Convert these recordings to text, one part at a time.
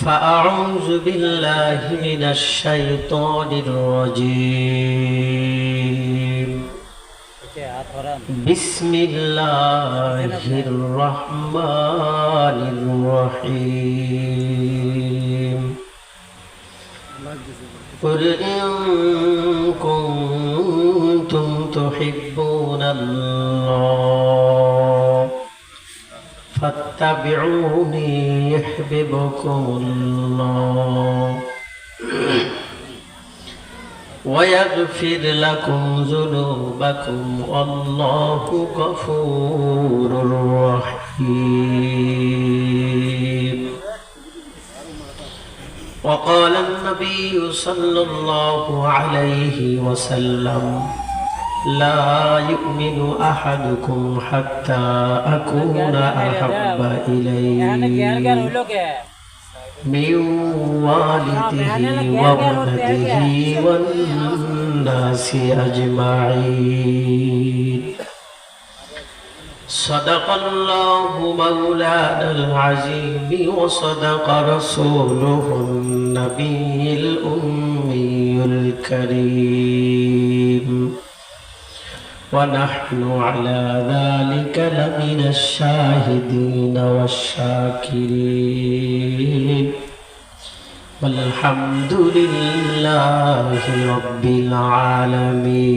فأعوذ بالله من الشيطان الرجيم بسم الله الرحمن الرحيم قل إن كنتم تحبون الله فاتبعوني يحببكم الله ويغفر لكم ذنوبكم والله غفور رحيم وقال النبي صلى الله عليه وسلم لا يؤمن أحدكم حتى أكون أحب إليه. من والده وولده والناس أجمعين. صدق الله مولانا العظيم وصدق رسوله النبي الأمي الكريم. ونحن على ذلك لمن الشاهدين والشاكرين والحمد لله رب العالمين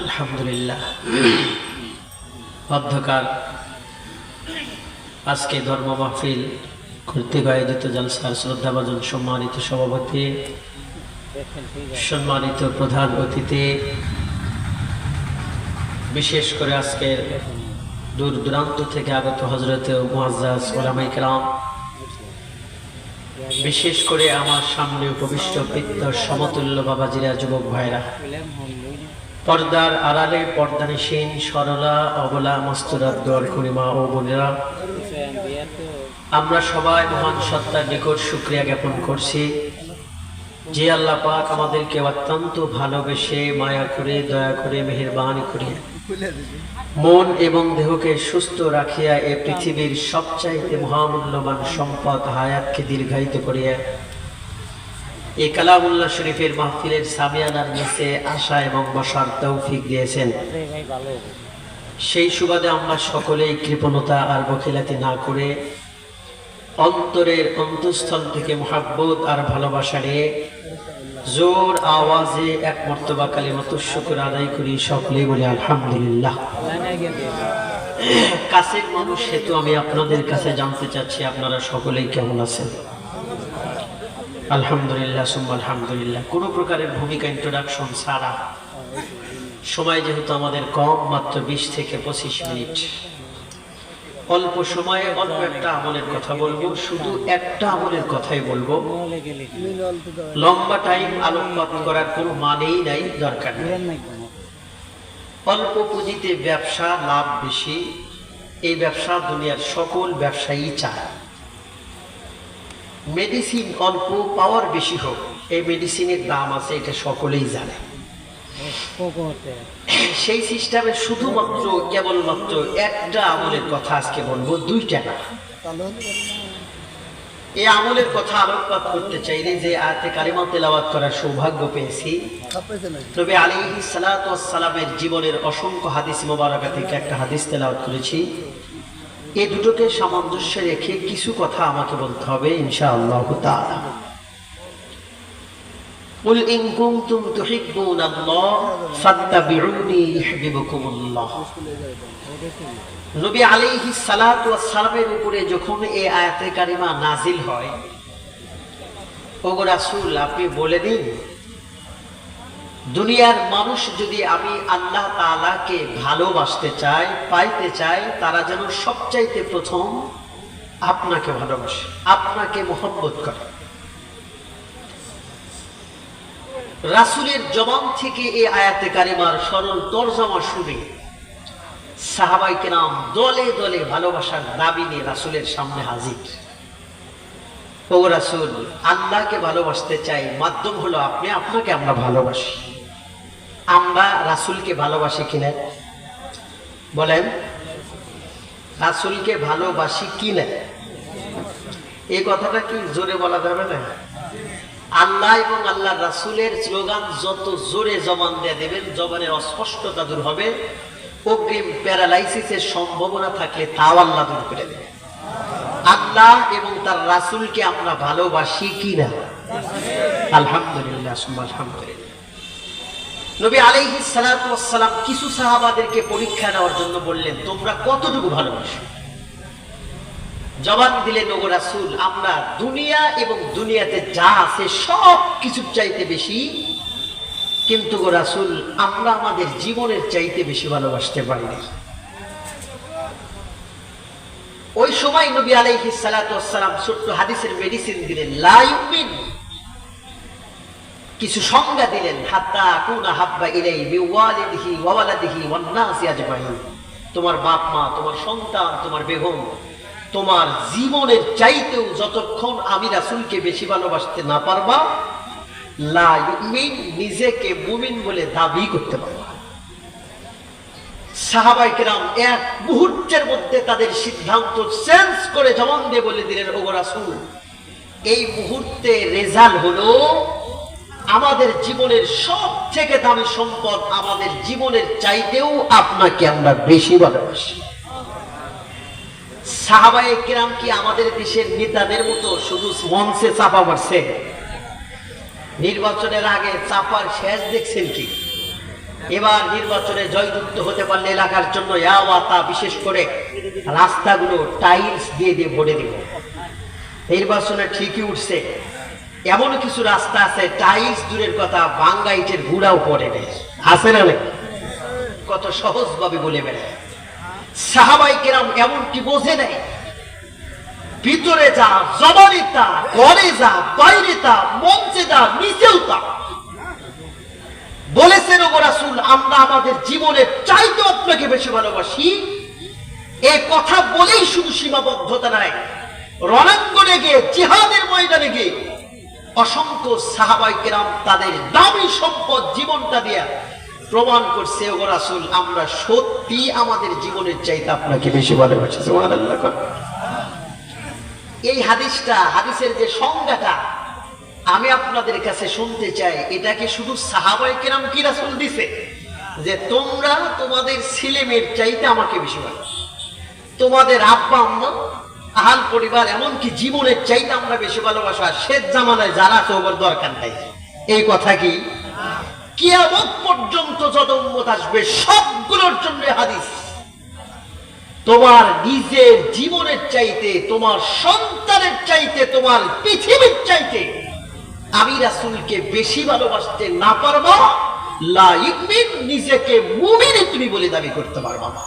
আলহামদুলিল্লাহ অধ্যকার আজকে ধর্ম মাহফিল কর্তৃক আয়োজিত জলসার শ্রদ্ধাভাজন সম্মানিত সভাপতি সম্মানিত প্রধান অতিথি, বিশেষ করে আজকের দূর দূরান্ত থেকে আগত হজরত বিশেষ করে আমার সামনে উপবিষ্ট পিত্ত সমতুল্য বাবাজিরা, যুবক ভাইরা। পর্দার আড়ালে পর্দানিসীন সরলা, অবলা, মস্তুরাত দোয়ার করিমা ও বোনেরা, আমরা সবাই মহান সত্তার নিকট শুক্রিয়া জ্ঞাপন করছি। যে আল্লাহ পাক আমাদেরকে অত্যন্ত ভালোবেসে মায়া করে, দয়া করে, মেহেরবানি করে মন এবং দেহকে সুস্থ রাখিয়া এ পৃথিবীর সবচাইতে মহামূল্যবান সম্পদ হায়াতকে দীর্ঘায়িত করিয়া এই কালামুল্লাহ শরীফের মাহফিলের সামিয়ানার নিচে আসা এবং বসার তৌফিক দিয়েছেন। সেই সুবাদে আমরা সকলেই কৃপণতা আর বখিলাতি না করে অন্তরের অন্তঃস্থল থেকে মহাব্বত আর ভালোবাসা নিয়ে জোর আওয়াজে এক মর্তবা কালিমত শুকুর আদায় করি সকলে বলে আলহামদুলিল্লাহ। কাছের মানুষ সেতু আমি আপনাদের কাছে জানতে চাচ্ছি, আপনারা সকলেই কেমন আছেন? আলহামদুলিল্লাহ, সুম্মা আলহামদুলিল্লাহ। কোনো প্রকারের ভূমিকা ইন্ট্রোডাকশন ছাড়া। সময় যেহেতু আমাদের কম, মাত্র বিশ থেকে পঁচিশ মিনিট। অল্প সময়ে অল্প একটা আমলের কথা বলব, শুধু একটা আমলের কথাই বলব। লম্বা টাইম আলোকপাত করার কোনো মানেই নাই, দরকার অল্প পুঁজিতে ব্যবসা, লাভ বেশি, এই ব্যবসা দুনিয়ার সকল ব্যবসায়ী চায়। মেডিসিন অল্প পাওয়ার বেশি হোক, এই মেডিসিনের দাম আছে, এটা সকলেই জানে। সেই সিস্টেমে শুধুমাত্র কেবলমাত্র একটা আমলের কথা আজকে বলব দুইটা না। এই আমলের কথা আলোকপাত করতে চাইলে যে আয়াতে কারিমা তেলাওয়াত করার সৌভাগ্য পেয়েছি। তবে আলী সালামের জীবনের অসংখ্য হাদিস মোবারকা থেকে একটা হাদিস তেলাওয়াত করেছি। এই দুটোকে সামঞ্জস্য রেখে কিছু কথা আমাকে বলতে হবে ইনশাআল্লাহ তাআলা। قل إن كنتم تحبون الله فاتبعوني يحببكم الله নবী আলাইহি সালাতু সালামের উপরে যখন এই আয়াতে কারিমা নাজিল হয় ওগো রাসূল আপনি বলে দিন দুনিয়ার মানুষ যদি আমি আল্লাহ তাআলাকে ভালোবাসতে চায় পাইতে চায় তারা যেন সবচাইতে প্রথম আপনাকে ভালোবাসে আপনাকে মোহব্বত করে রাসুলের জবান থেকে এই আয়াতে কারিমার সরল তরজমা শুনে সাহাবাই কেরাম দলে দলে ভালোবাসার দাবি নিয়ে রাসুলের সামনে হাজির। ও রাসুল, আল্লাহকে ভালোবাসতে চাই মাধ্যম হলো আপনি আপনাকে আমরা ভালোবাসি। আমরা রাসুলকে ভালোবাসি কিনা বলেন, রাসুলকে ভালোবাসি কিনা এই কথাটা কি জোরে বলা যাবে না? আল্লাহ এবং আল্লাহ রাসুলের স্লোগান, যত জোরে জবান দিয়ে দেবেন, জবানের অস্পষ্টতা দূর হবে। অগ্রিম প্যারালাইসিসের সম্ভাবনা থাকলে তাও আল্লাহ দূর করে দেবে আল্লাহ এবং তার রাসুলকে আমরা ভালোবাসি কি না? আলহামদুলিল্লাহ আলহামদুলিল্লাহ। নবী আলাইহি সালাম কিছু সাহাবাদেরকে পরীক্ষা নেওয়ার জন্য বললেন, তোমরা কতটুকু ভালোবাসো? জবাব দিলেন ওগো রাসূল, আমরা দুনিয়া এবং দুনিয়াতে যা আছে সব কিছুর চাইতে বেশি। কিন্তু গো রাসূল, আমরা আমাদের জীবনের চাইতে বেশি ভালোবাসতে পারি না। ওই সময় নবী আলাইহি সালাম ছোট্ট হাদিসের মেডিসিন দিলেন লা ইউমিন কিছু সংজ্ঞা দিলেন, হাত্তা কুনা হাব্বা ইলাই বিওয়ালিদিহি ওয়া ওয়ালাদিহি ওয়ান নাসি আজমাইন। তোমার বাপ মা, তোমার সন্তান, তোমার বেগম তোমার জীবনের চাইতেও যতক্ষণ আমি রাসুলকে বেশি ভালোবাসতে না পারবা নিজেকে মুমিন বলে দাবি করতে পারবা। সাহাবাই কেরাম এক মুহূর্তের মধ্যে তাদের সিদ্ধান্ত চেঞ্জ করে জবান দিয়ে বলে দিলেন, ওগো রাসূল, এই মুহূর্তে রেজাল্ট হলো, আমাদের জীবনের সব থেকে দামি সম্পদ আমাদের জীবনের চাইতেও আপনাকে আমরা বেশি ভালোবাসি। সাহাবায়ে কেরাম কি আমাদের দেশের নেতাদের মতো শুধু মঞ্চে চাপা মারছে? নির্বাচনের আগে চাপার শেষ দেখছেন কি? এবার নির্বাচনে জয়যুক্ত হতে পারলে এলাকার জন্য তা বিশেষ করে রাস্তাগুলো টাইলস দিয়ে দিয়ে ভরে দিব। নির্বাচনে ঠিকই উঠছে। এমন কিছু রাস্তা আছে, টাইলস দূরের কথা বাঙ্গা ইটের গুড়াও পড়ে নেই। আছে না? কত সহজ ভাবে বলে বেড়ায়। সাহাবাই কেরাম এমনটি বোঝে নেই। ভিতরে যা, জবানে তা, ঘরে যা, বাইরে তা, মঞ্চে যা, নিচেও তা। বলেছেন ও রাসূল, আমরা আমাদের জীবনের চাইতে আপনাকে বেশি ভালোবাসি। এ কথা বলেই শুধু সীমাবদ্ধতা নাই। রণাঙ্গনে গিয়ে, জিহাদের ময়দানে গিয়ে, অসংখ্য সাহাবাই কেরাম তাদের দামি সম্পদ জীবনটা দিয়া প্রমাণ করছে, ও রাসূল, আমরা সত্যি আমাদের জীবনের চাইতে আপনাকে বেশি ভালোবাসি এই হাদিসটা, হাদিসের যে সংজ্ঞাটা, আমি আপনাদের কাছে শুনতে চাই এটাকে শুধু সাহাবাই কেরাম কি রাসূল দিছে? যে তোমরা তোমাদের ছেলে মেয়ের চাইতে আমাকে বেশি ভালোবাসো। তোমাদের আব্বা আম্মা, আহাল পরিবার, এমনকি জীবনের চাইতে আমরা বেশি ভালোবাসা শেষ জামানায় যারা ওর দরকার নাই। এই কথা কি? কিয়ামত পর্যন্ত যত উম্মত আসবে, সবগুলোর জন্য হাদিস। তোমার নিজের জীবনের চাইতে, তোমার সন্তানের চাইতে, তোমার পৃথিবীর চাইতে আমি রাসূলকে বেশি ভালোবাসতে না পারব, লা ইউমিন, নিজেকে মুমিন তুমি বলে দাবি করতে পারবা না।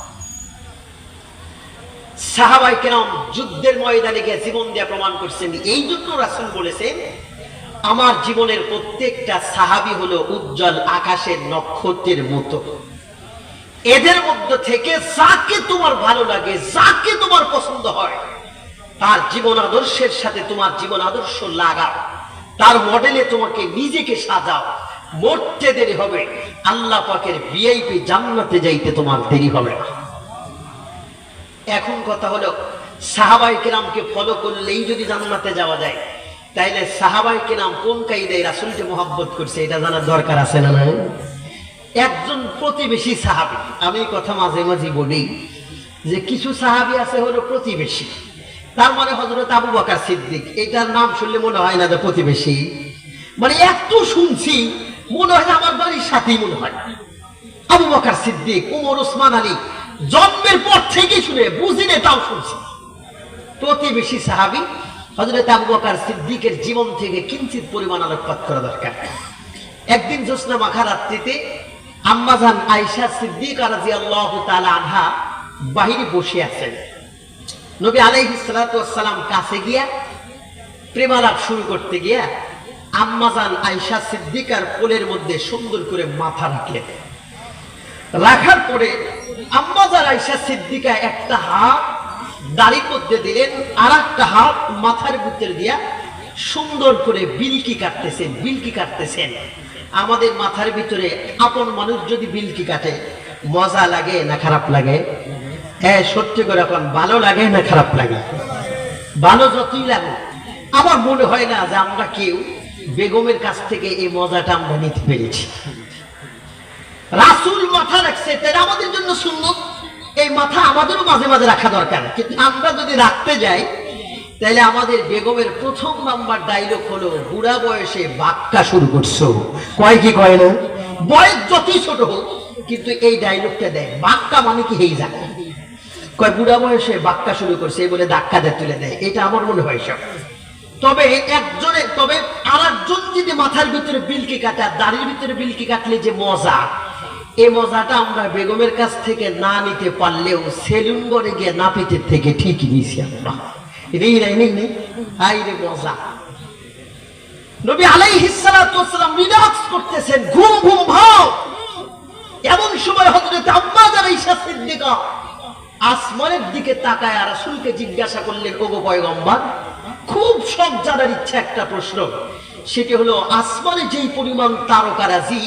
সাহাবাই কেরাম যুদ্ধের ময়দানে গিয়ে জীবন দিয়ে প্রমাণ করছেন, এই জন্য রাসূল বলেছেন আমার জীবনের প্রত্যেকটা সাহাবি হলো উজ্জ্বল আকাশের নক্ষত্রের মতো। এদের মধ্য থেকে যাকে তোমার ভালো লাগে, যাকে তোমার পছন্দ হয়, তার জীবন আদর্শের সাথে তোমার জীবন আদর্শ লাগাও। তার মডেলে তোমাকে নিজেকে সাজাও। মরতে দেরি হবে। আল্লাহ পাকের ভিআইপি জান্নাতে যাইতে তোমার দেরি হবে না। এখন কথা হলো সাহাবাই কিরামকে ফলো করলেই যদি জান্নাতে যাওয়া যায় তাইলে সাহাবাই কিরাম কোন কাইদায় রাসুলকে মোহাব্বত করছে এটা জানার দরকার আছে না নাই? একজন প্রতিবেশী সাহাবি, আমি কথা মাঝে মাঝে বলি যে কিছু সাহাবি আছে হলো প্রতিবেশী। তার মানে হজরত আবু বকার সিদ্দিক, এটার নাম শুনলে মনে হয় না যে প্রতিবেশী। মানে এত শুনছি, মনে হয় আমার বাড়ির সাথেই মনে হয়। আবু বকার সিদ্দিক, উমর, ওসমান আলী জন্মের পর থেকে শুনে বুঝিনে তাও শুনছি। প্রতিবেশী সাহাবি হজরত আবু সিদ্দিকের জীবন থেকে কিঞ্চিত পরিমাণ আলোকপাত করা দরকার। একদিন মাখা রাত্রিতে আম্মাজান আয়েশা সিদ্দিক আনহা বাহিরে বসে আছেন। নবী আলাইহিসালাম কাছে গিয়া প্রেমালাপ শুরু করতে গিয়া আম্মাজান আয়সা সিদ্দিকার কোলের মধ্যে সুন্দর করে মাথা রাখলেন। রাখার পরে আম্মাজান আয়সা সিদ্দিকা একটা হাত দাড়ির মধ্যে দিলেন আর একটা হাত মাথার ভিতরে দিয়া সুন্দর করে বিলকি কাটতেছেন বিলকি কাটতেছেন। আমাদের মাথার ভিতরে আপন মানুষ যদি বিলকি কাটে, মজা লাগে না খারাপ লাগে? হ্যাঁ সত্যি করে এখন ভালো লাগে না খারাপ লাগে? ভালো যতই লাগে আমার মনে হয় না যে আমরা কেউ বেগমের কাছ থেকে এই মজাটা আমরা নিতে পেরেছি। রাসুল মাথা রাখছে, তাহলে আমাদের জন্য সুন্নত? এই মাথা আমাদেরও মাঝে মাঝে রাখা দরকার। কিন্তু আমরা যদি রাখতে যাই, তাহলে আমাদের বেগমের প্রথম নাম্বার ডায়লগ হলো, বুড়া বয়সে বাক্কা শুরু করছ। কয় কি কয় না? বয়স যতই ছোট হোক, কিন্তু এই ডায়লগটা দেয়। বাক্কা মানে কি হেই জানে? কয়, বুড়া বয়সে বাক্কা শুরু করছে। এই বলে ধাক্কা দিয়ে তুলে দেয়। এটা আমার মনে হয় সব। তবে একজনে, তবে আর একজন যদি মাথার ভিতরে বিলকি কাটা দাড়ির ভিতরে বিলকি কাটলে যে মজা এই মজাটা আমরা বেগমের কাছ থেকে না নিতে পারলেও সেলুন করে গিয়ে নাপিতের থেকে ঠিকই নিয়েছি আমরা। মজা। নবী করতেছেন, ঘুম ঘুম এমন সময় আসমানের দিকে তাকায় আর রাসূলকে জিজ্ঞাসা করলেন, ওগো পয়গম্বর, খুব সব জানার ইচ্ছা একটা প্রশ্ন। সেটি হলো, আসমানে যেই পরিমাণ তারকারাজি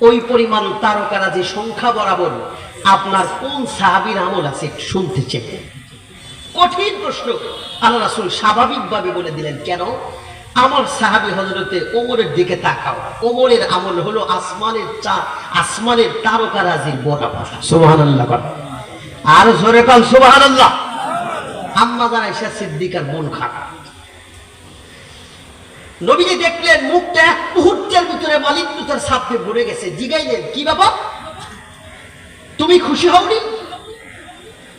ওই পরিমাণ তারকারাজি সংখ্যা বরাবর আপনার কোন সাহাবীর আমল আছে শুনতে চাই। কঠিন প্রশ্ন। আল্লাহ রাসূল স্বাভাবিকভাবে বলে দিলেন কেন? আমার সাহাবী হজরতে ওমরের দিকে তাকাও। ওমরের আমল হলো আসমানের চা আসমানের তারকারাজির বরাবর। কর। আর জোরে কাল সুবহানাল্লাহ। আম্মা জানা ঈশা সিদ্দিকার মন খারাপ। নবীজি দেখলেন মুখটা এক মুহূর্তের ভিতরে মালিক মালিকতার সাথে ভরে গেছে। জিগাইলেন, কি বাবা? তুমি খুশি হওনি?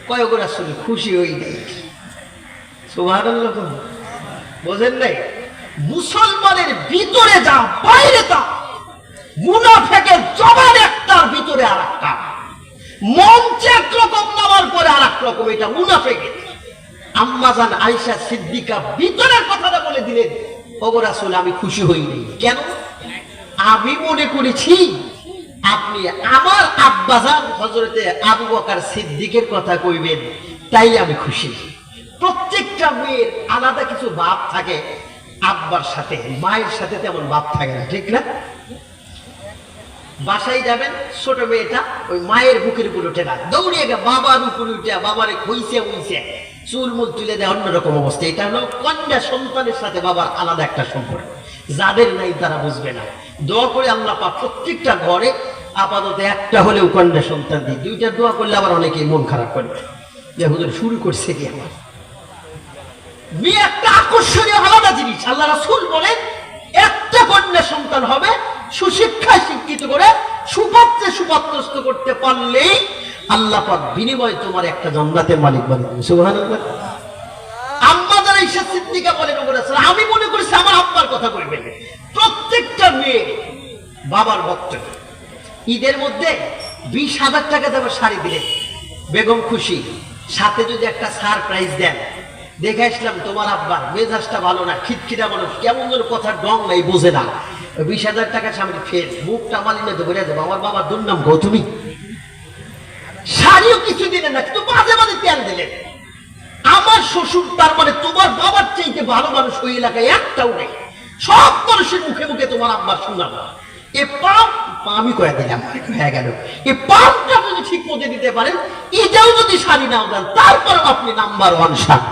কয়েক আসলে খুশি হই নাই। বোঝেন নাই? মুসলমানের ভিতরে যা, বাইরে তা। মুনাফেকের জবান একটার ভিতরে আর একটা মঞ্চে একরকম, নামার পরে আর রকম এটা মুনাফেকের। আম্মাজান আয়েশা সিদ্দিকা ভিতরের কথাটা বলে দিলেন ওগো আমি খুশি হইনি। কেন? আমি মনে করেছি আপনি আমার আব্বাজান হজরতে আবু বকার সিদ্দিকের কথা কইবেন তাই আমি খুশি। প্রত্যেকটা মেয়ের আলাদা কিছু ভাব থাকে, আব্বার সাথে, মায়ের সাথে তেমন ভাব থাকে না, ঠিক না? বাসায় যাবেন, ছোট মেয়েটা ওই মায়ের বুকের উপর উঠে না দৌড়িয়ে গে বাবার উপর উঠে বাবারে খুইছে, উইছে। চুল মুল তুলে দেয়, অন্যরকম অবস্থা। এটা হলো কন্যা সন্তানের সাথে বাবার আলাদা একটা সম্পর্ক। যাদের নাই তারা বুঝবে না। দোয়া করে আল্লাহ পাক প্রত্যেকটা ঘরে আপাতত একটা হলেও কন্যা সন্তান দিই দুইটা দোয়া করলে আবার অনেকেই মন খারাপ করে। যে হুজুর শুরু করছে কি আমার মেয়ে একটা আকর্ষণীয় আলাদা জিনিস। আল্লাহ রাসূল বলেন, একটা কন্যা সন্তান হবে সুশিক্ষায় শিক্ষিত করে সুপাত্রে সুপাত্রস্ত করতে পারলেই আল্লাহ বিনিময়ে তোমার একটা জান্নাতের মালিক বানিয়ে সুবহানাল্লাহ। আম্মা ঈশা সিদ্দিকা আমি মনে আমার আব্বার কথা প্রত্যেকটা মেয়ে বাবার ঈদের মধ্যে বিশ হাজার টাকা দেওয়ার শাড়ি বেগম খুশি। সাথে যদি একটা সারপ্রাইজ দেন, দেখে আসলাম তোমার আব্বার মেজাজটা ভালো না, খিটখিটা মানুষ, কেমন যেন কথার ডং নাই, বোঝে না। বিশ হাজার টাকা সামনে ফের মুখটা মালিনে তো বেড়ে দেবো আমার বাবার দুর্নাম গৌতমী শাড়িও কিছু দিলেন না, কিন্তু মাঝে মাঝে তেল দিলেন। আমার শ্বশুর, তার মানে তোমার বাবার চাইতে ভালো মানুষ ওই এলাকায় একটাও নেই। সব মানুষের মুখে মুখে তোমার আব্বার শুনলাম এ পাপ, আমি কয়ে দিলাম, হয়ে গেল। এই পাপটা যদি ঠিক মতো দিতে পারেন, এটাও যদি শাড়ি নাও দেন তারপর আপনি নাম্বার ওয়ান শাড়ি।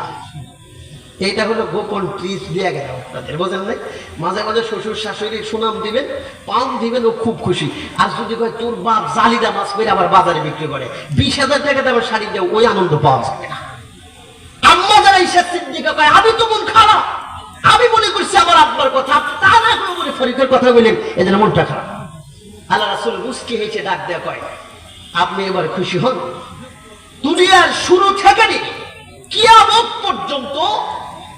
এইটা হলো গোপন ট্রিস দিয়ে গেল আপনাদের, বোঝেন নাই? মাঝে মাঝে শ্বশুর শাশুড়ির সুনাম দিবেন, পান দিবেন, ও খুব খুশি। আর যদি কয়, তোর বাপ জালিদা মাছ করে আবার বাজারে বিক্রি করে, বিশ হাজার টাকা দেওয়ার শাড়ি দেও ওই আনন্দ পাওয়া যাবে না। আম্মা যারা ঈশা সিদ্দিকা কয়, আমি তো মন খারাপ। আমি মনে করছি আমার আব্বার কথা। তা না করে মনে ফরিদের কথা বললেন এজন্য মনটা খারাপ। আল্লাহ রাসুল মুস্কি হয়েছে, ডাক দেয়া কয়, আপনি এবার খুশি হন। দুনিয়ার শুরু থেকে কিয়ামত পর্যন্ত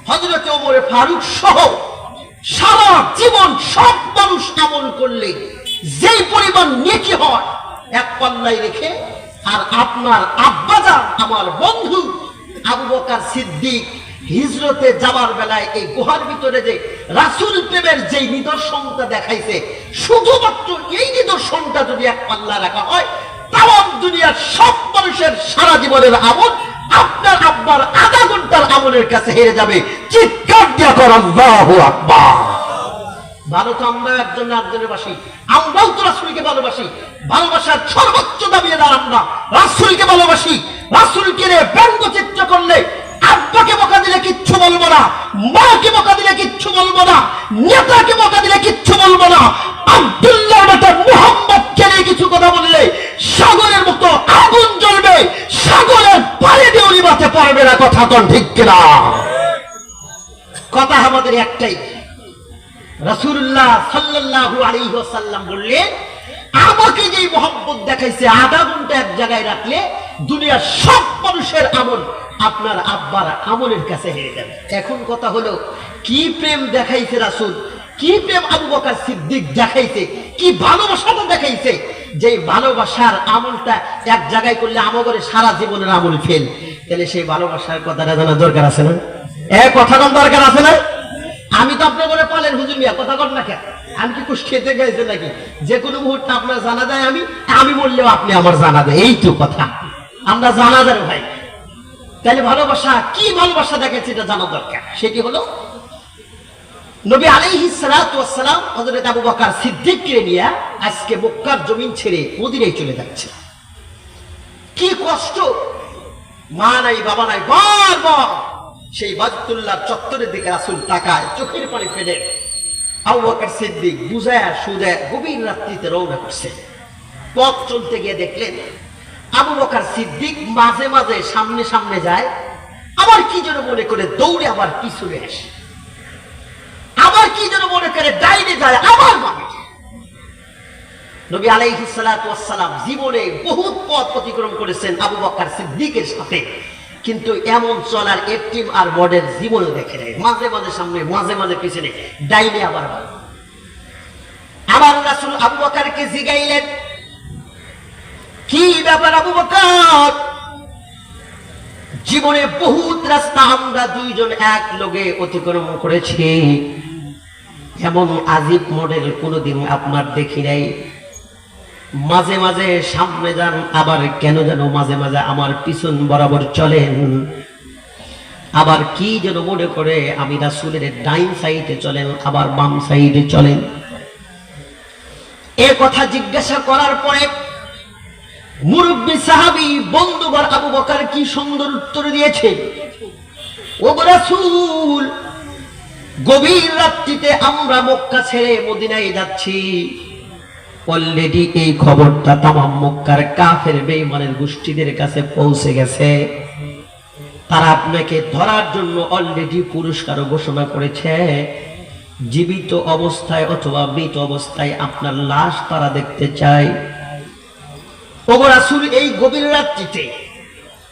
হজরত ওমরে ফারুক সহ সারা জীবন সব মানুষ আমল করলে যে পরিমাণ নেকি হয়, এক পাল্লাই রেখে আর আপনার আব্বাজান, আমার বন্ধু আবু বকার সিদ্দিক হিজরতে যাবার বেলায় এই গুহার ভিতরে যে রাসূল প্রেমের যেই নিদর্শনটা দেখাইছে, শুধুমাত্র এই নিদর্শনটা যদি এক পাল্লা রাখা হয় তাম দুনিয়ার সব মানুষের সারা জীবনের আমল আপনার আব্বার আধা ঘণ্টার আমলের কাছে হেরে যাবে। চিৎকার দিয়া কর আল্লাহু আকবার। ভালো তো আমরা একজন একজনের বাসি। আমরাও তো রাসুলকে ভালোবাসি। করলে আব্বাকে বকা দিলে কিচ্ছু বলব না, মাকে বকা দিলে কিচ্ছু বলব না, নেতাকে বকা দিলে কিচ্ছু বলব না। আব্দুল্লাহ বেটা মুহাম্মদকে কিছু কথা বললে সাগরের মতো আগুন জ্বলবে, সাগরের পারে দিয়ে নিবাতে পারবে না, কথা কোন ঠিক কিনা? কথা আমাদের একটাই। রাসূলুল্লাহ সাল্লাল্লাহু আলাইহি ওয়াসাল্লাম বললেন, আমাকে যে মোহাম্মত দেখাইছে, আধা ঘণ্টা এক জায়গায় রাখলে দুনিয়ার সব মানুষের আমল আপনার আব্বার আমলের কাছে হেরে যাবে। এখন কথা হলো, কি প্রেম দেখাইছে রাসূল? কি প্রেম আবু বকর সিদ্দিক দেখাইছে? কি ভালোবাসাটা দেখাইছে? যে ভালোবাসার আমলটা এক জায়গায় করলে আমগরে সারা জীবনের আমল ফেল। তাহলে সেই ভালোবাসার কথাটা জানা দরকার আছে না? এ, কথা কোন দরকার আছে না? আমি তো আপনার করে পালেন, হুজুর মিয়া, কথা কর না কেন? আমি কি কুশ খেতে গেছে নাকি? যে কোনো মুহূর্তে আপনার জানা যায় আমি আমি বললেও আপনি আমার জানা দেয় এই তো কথা। আমরা জানা যায় ভাই। তাহলে ভালোবাসা, কি ভালোবাসা দেখাচ্ছে এটা জানা দরকার? সেটি হলো? নবী আলাইহি ওয়াসসালাম হযরত আবু বকর সিদ্দিককে নিয়ে আজকে মক্কার জমিন ছেড়ে মদিনায় চলে যাচ্ছে। কি কষ্ট! মা নাই, বাবা নাই বারবার সেই বাজতুল্লাহ চত্বরের দিকে রাসুল তাকায়, চোখের পানি ফেলে। আবু বকর সিদ্দিক বুঝায় সুজায় গভীর রাত্রিতে রওনা করছে। পথ চলতে গিয়ে দেখলেন, আবু বকর সিদ্দিক মাঝে মাঝে সামনে সামনে যায়, আবার কি যেন মনে করে দৌড়ে আবার পিছনে আসে। যেন মনে করে ডাইনে যায় জীবনে পথ অতিক্রম করেছেন আবু সিদ্দিকের সাথে। কিন্তু এমন চলার আর দেখে নেই। মাঝে মাঝে সামনে, মাঝে মাঝে পিছনে, ডাইনে। আবার রাসূল আবু বকরকে জিগাইলেন, কি ব্যাপার আবু বকর? জীবনে বহুত রাস্তা আমরা দুইজন এক লোকে অতিক্রম করেছি। এমন আজিব মডেল কোনোদিন আপনার দেখি নাই। মাঝে মাঝে সামনে যান, আবার কেন যেন মাঝে মাঝে আমার পিছন বরাবর চলেন। আবার কি যেন মনে করে আমি রাসুলের ডাইন সাইডে চলেন, আবার বাম সাইডে চলেন। এ কথা জিজ্ঞাসা করার পরে মুরব্বী সাহাবি বন্ধুবার আবু বকার কি সুন্দর উত্তর দিয়েছে? ও রাসূল গভীর রাত্রিতে আমরা মক্কা ছেড়ে মদিনায় যাচ্ছি। অলরেডি এই খবরটা তামাম মক্কার কাফের বেঈমানের গোষ্ঠীদের কাছে পৌঁছে গেছে। তারা আপনাকে ধরার জন্য অলরেডি পুরস্কারও ঘোষণা করেছে। জীবিত অবস্থায় অথবা মৃত অবস্থায় আপনার লাশ তারা দেখতে চায়। এই গভীর রাত্রিতে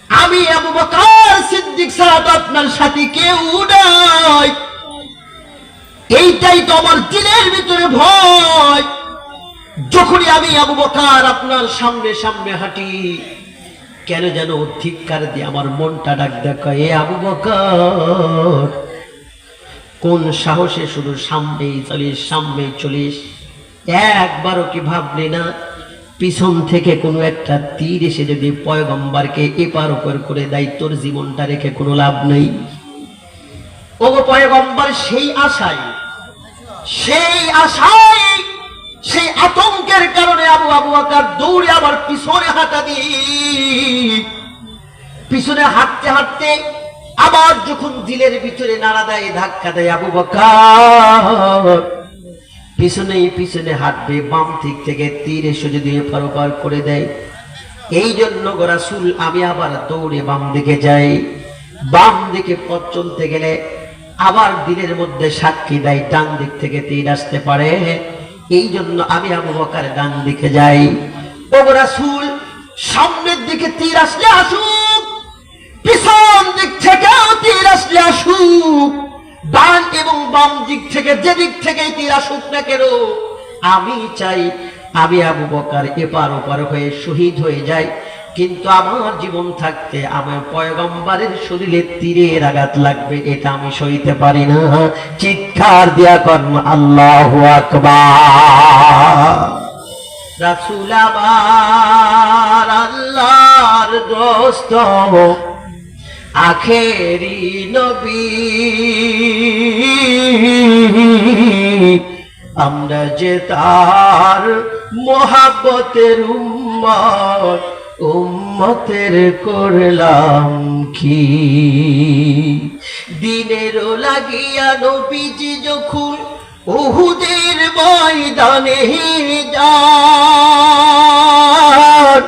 আমি আবু সিদ্দিক ছাড়া আপনার সাথে কেউ নাই। এইটাই তো আমার দিলের ভিতরে ভয়। যখনই আমি আবু বকর আপনার সামনে সামনে হাঁটি, কেন যেন ধিক্কার দিয়ে আমার মনটা ডাক দেখা এ আবু বকর, কোন সাহসে শুধু সামনেই চলিস সামনেই চলিস? একবারও কি ভাবলি না, পিছন থেকে কোনো একটা তীর এসে যদি পয়গম্বরকে এপার ওপর করে দেয়, তোর জীবনটা রেখে কোনো লাভ নেই? ও পয়গম্বর, সেই আশায় সেই আশায়, সেই আতঙ্কের কারণে আবু আবু আকার দৌড়ে আবার পিছনে হাঁটা দিই পিছনে হাঁটতে হাঁটতে আবার যখন দিলের ভিতরে নাড়া দেয়, ধাক্কা দেয় আবু বকর। পিছনে পিছনে হাঁটবে, বাম দিক থেকে তীর এসে যদি এপার ওপার করে দেয়। এই জন্য গোরাসুল আমি আবার দৌড়ে বাম দিকে যাই। বাম দিকে পথ চলতে গেলে আবার দিনের মধ্যে সাক্ষী দেয়, ডান দিক থেকে তীর আসতে পারে। এই জন্য আমি আবু বকার ডান দিকে যাই। ও গোরাসুল সামনের দিকে তীর আসলে আসুক, পিছন দিক থেকেও তীর আসলে আসুক, ডান এবং বাম দিক থেকে যে দিক থেকে তীর আসুক না কেন, আমি চাই, আমি আবু বকার এপার ওপার হয়ে শহীদ হয়ে যাই। কিন্তু আমার জীবন থাকতে আমার পয়গম্বরের শরীরে তীরের আঘাত লাগবে, এটা আমি সইতে পারি না। চিৎকার দিয়া কর্ম আল্লাহ আকবার। আল্লাহর দোস্ত। আখেরি নবী। আমরা যে তার মোহাব্বতের উম্মত উম্মতের করলাম কি? দিনেরও লাগিয়া নবীজি যখন উহুদের ময়দানে যান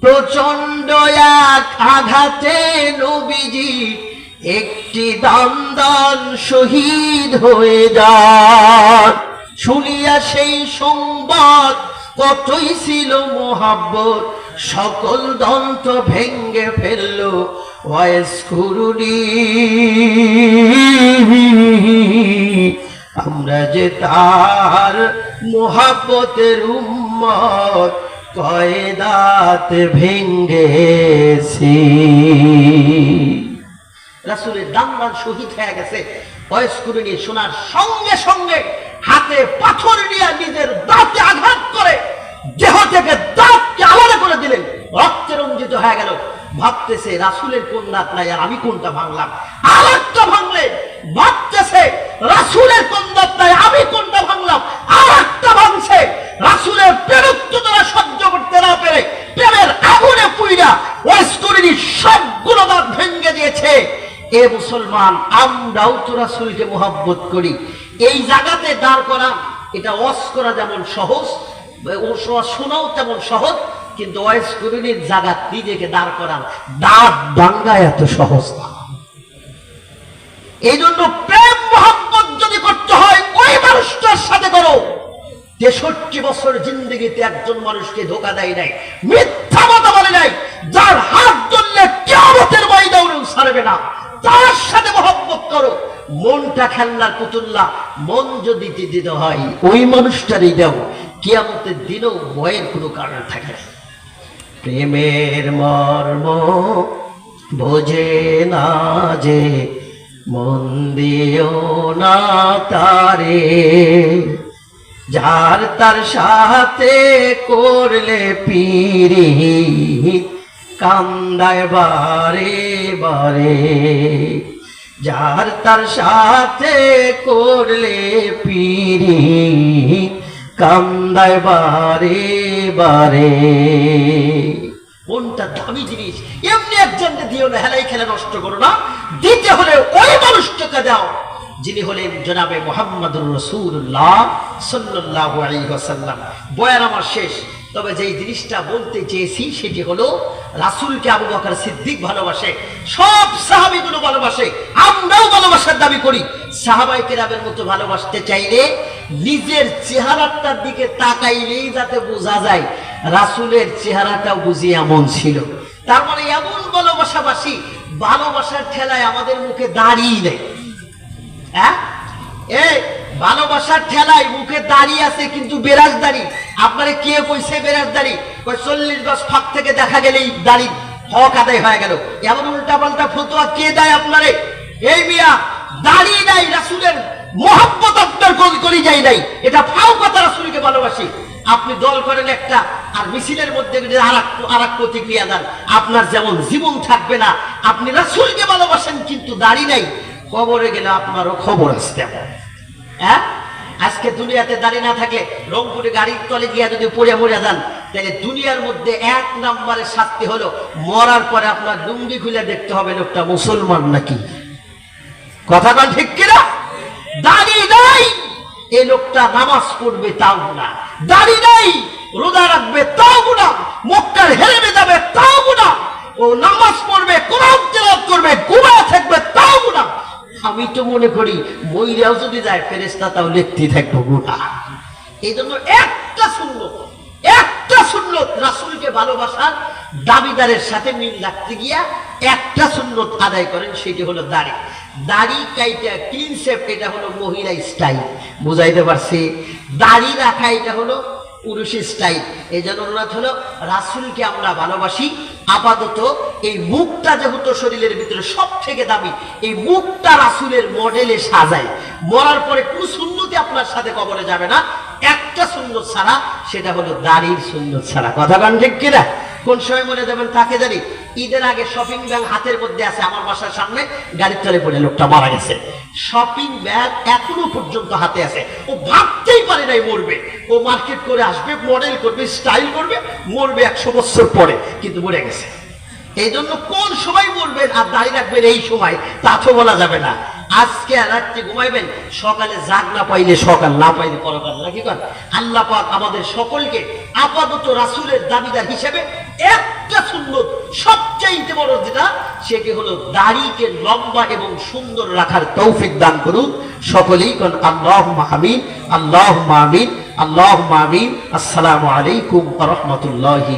প্রচণ্ড এক আঘাতে নবীজি একটি দান শহীদ হয়ে যান। শুনিয়া সেই সংবাদ কতই ছিল মোহাব্বত, সকল দন্ত ভেঙ্গে ফেলল ওয়েস কুরুনি আমরা যে তার মোহাব্বতের উম্মত, কয়দাত ভেঙ্গেছি। রাসুলের দান্দান শহীদ হয়ে গেছে বয়স করে শোনার সঙ্গে সঙ্গে হাতে পাথর নিয়ে নিজের দাঁতে আঘাত করে দেহ থেকে দাঁতকে আলাদা করে দিলেন। রক্তে রঞ্জিত হয়ে গেল। ভাবতেছে, রাসুলের কোন দাঁত নাই আর আমি কোনটা ভাঙলাম? আরেকটা ভাঙলে, ভাবতেছে, রাসুলের কোন দাঁত নাই, আমি কোনটা ভাঙলাম? আরেকটা ভাঙছে। রাসুলের প্রেরত্ব তারা সহ্য করতে না পেরে প্রেমের আগুনে পুইরা ওয়াইস্করিনি সবগুলো দাঁত ভেঙে দিয়েছে। এ মুসলমান, আমরাও তো রাসুলকে মোহাব্বত করি। এই জায়গাতে দাঁড় করা, এটা অস করা যেমন সহজ শোনাও তেমন সহজ, কিন্তু ওয়াইস করিনির জায়গা নিজেকে দাঁড় করান দাঁত ভাঙ্গা এত সহজ না। এই জন্য প্রেম মোহাম্মত যদি করতে হয়, ওই মানুষটার সাথে করো। তেষট্টি বছর জিন্দগিতে একজন মানুষকে ধোকা দেয় নাই, মিথ্যা কথা বলে নাই, যার হাত ধরলে কেমতের ময়দাউরেও ছাড়বে না। তার সাথে মহব্বত করো। মনটা খেলনার পুতুল্লা, মন যদি দিতে হয়, ওই মানুষটারই দেও। কিয়ামতের দিনও ভয়ের কোনো কারণ থাকে না। প্রেমের মর্ম বোঝে না যে, মন দিও না তারে। যার তার সাথে করলে পিরি কান্দায় বারে বারে, যার তার সাথে করলে পিরি, কান্দায় বারে বারে। কোনটা দামি জিনিস? এমনি একজনকে দিও না, হেলাই খেলে নষ্ট করো না। দিতে হলে ওই মানুষটাকে দাও, যিনি হলেন জনাবে মোহাম্মদুর রসুল্লাহ সাল্লাহ আলাইসাল্লাম বয়ান আমার শেষ। তবে যেই জিনিসটা বলতে চেয়েছি, সেটি হলো রাসূলকে আবু বকর সিদ্দিক ভালোবাসে, সব সাহাবিগুলো ভালোবাসে, আমরাও ভালোবাসার দাবি করি। সাহাবাই কেরামের মতো ভালোবাসতে চাইলে নিজের চেহারাটার দিকে তাকাইলেই যাতে বোঝা যায়, রাসূলের চেহারাটাও বুঝি এমন ছিল। তার মানে এমন ভালোবাসাবাসী, ভালোবাসার ঠেলায় আমাদের মুখে দাঁড়িয়ে নেই। হ্যাঁ? এ ভালোবাসার ঠেলায় মুখে দাঁড়িয়ে আছে কিন্তু বেরাজ দাড়ি আপনারে কে কইছে বেরাজ দাড়ি কই চল্লিশ গজ ফাঁক থেকে দেখা গেলেই দাড়ি হক আদায় হয়ে গেল। এমন উল্টা পাল্টা ফতোয়া কে দেয় আপনারে? এই মিয়া, দাড়ি নাই, রাসুলের মোহাব্বত আপনার করি যাই নাই। এটা ফাও কথা রাসুলকে ভালোবাসি। আপনি দল করেন একটা, আর মিছিলের মধ্যে আর এক- প্রতিক্রিয়া দেন, আপনার যেমন জীবন থাকবে না। আপনি রাসুলকে ভালোবাসেন কিন্তু দাড়ি নাই। খবরে গেলে আপনারও খবর আসতে হবে। হ্যাঁ? আজকে দুনিয়াতে দাঁড়িয়ে না থাকলে রংপুরে গাড়ির তলে গিয়া যদি পড়ে মরে যান, তাহলে দুনিয়ার মধ্যে এক নম্বরের শাস্তি হলো, মরার পরে আপনার লুঙ্গি খুলে দেখতে হবে লোকটা মুসলমান নাকি। কথা কন ঠিক কিনা? দাড়ি নাই এই লোকটা নামাজ পড়বে তাও না দাড়ি নাই, রোজা রাখবে তাও গুণা মক্কার হেরেবে যাবে তাও গুণা ও নামাজ পড়বে, কোরআন তেলাওয়াত করবে গুণা থাকবে তাও গুণা আমি তো মনে করি মইরাও যদি যায় ফেরেস্তা তাও লিখতে থাকব গুণা এই জন্য একটা শূন্য একটা সুন্নত রাসুলকে ভালোবাসার দাবিদারের সাথে মিল রাখতে গিয়া একটা সুন্নত আদায় করেন, সেটি হলো দাড়ি। দাড়ি কাইটা ক্লিন শেপ এটা হলো মহিলা স্টাইল বুঝাইতে পারছি? দাড়ি রাখা এটা হলো পুরুষের স্টাইল এই জন্য অনুরোধ হলো, রাসুলকে আমরা ভালোবাসি। আপাতত এই মুখটা যেহেতু শরীরের ভিতরে সব থেকে দামি, এই মুখটা রাসুলের মডেলে সাজায়। মরার পরে কোন সুন্নতি আপনার সাথে কবরে যাবে না। একটা সুন্দর ছাড়া, সেটা হলো দাড়ির সুন্দর ছাড়া। কথা গান ঠিক কিনা? কোন সময় মনে যাবেন তাকে জানি, ঈদের আগে শপিং ব্যাগ হাতের মধ্যে আছে, আমার বাসার সামনে, গাড়ির তলে পড়ে লোকটা মারা গেছে। শপিং ব্যাগ এখনও পর্যন্ত হাতে আছে। ও ভাবতেই পারে নাই মরবে। ও মার্কেট করে আসবে মডেল করবে স্টাইল করবে, মরবে একশো বছর পরে, কিন্তু মরে গেছে। এই জন্য কোন সময় মরবেন আর দাঁড়িয়ে রাখবেন এই সময়, তা তো বলা যাবে না। আজকে রাত্রে ঘুমাইবেন, সকালে জাগ না পাইলে সকাল না পাইলে পরকাল। নাকি কর আল্লাহ পাক আমাদের সকলকে আপাতত রাসূলের দাবিদার হিসেবে একটা সুন্দর সবচাইতে বড় যেটা, সেটি হলো দাড়িকে লম্বা এবং সুন্দর রাখার তৌফিক দান করুন। সকলেই কোন আল্লাহ আমিন আল্লাহ আমিন আল্লাহ আমিন। আসসালামু আলাইকুম রহমতুল্লাহি